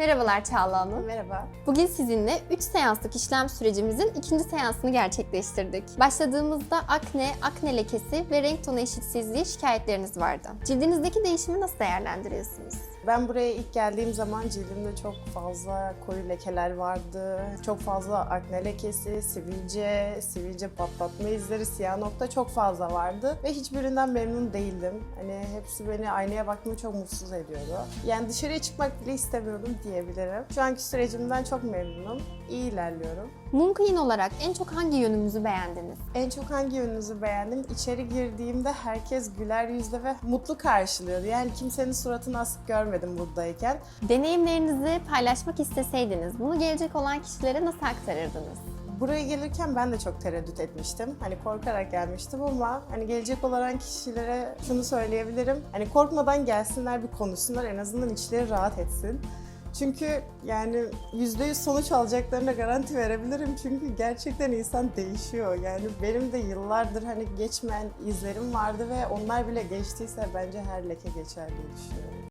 Merhabalar Çağla Hanım. Merhaba. Bugün sizinle 3 seanslık işlem sürecimizin ikinci seansını gerçekleştirdik. Başladığımızda akne, akne lekesi ve renk tonu eşitsizliği şikayetleriniz vardı. Cildinizdeki değişimi nasıl değerlendiriyorsunuz? Ben buraya ilk geldiğim zaman cildimde çok fazla koyu lekeler vardı. Çok fazla akne lekesi, sivilce, sivilce patlatma izleri, siyah nokta çok fazla vardı. Ve hiçbirinden memnun değildim. Hani hepsi beni aynaya baktığımda çok mutsuz ediyordu. Yani dışarıya çıkmak bile istemiyordum diyebilirim. Şu anki sürecimden çok memnunum. İyi ilerliyorum. Moonqueen olarak en çok hangi yönümüzü beğendiniz? En çok hangi yönünüzü beğendim? İçeri girdiğimde herkes güler yüzle ve mutlu karşılıyordu. Yani kimsenin suratını asık görmedim buradayken. Deneyimlerinizi paylaşmak isteseydiniz bunu gelecek olan kişilere nasıl aktarırdınız? Buraya gelirken ben de çok tereddüt etmiştim. Hani korkarak gelmiştim ama hani gelecek olan kişilere şunu söyleyebilirim. Hani korkmadan gelsinler bir konuşsunlar en azından içleri rahat etsin. Çünkü yani %100 sonuç alacaklarına garanti verebilirim. Çünkü gerçekten insan değişiyor. Yani benim de yıllardır hani geçmeyen izlerim vardı ve onlar bile geçtiyse bence her leke geçer diye düşünüyorum.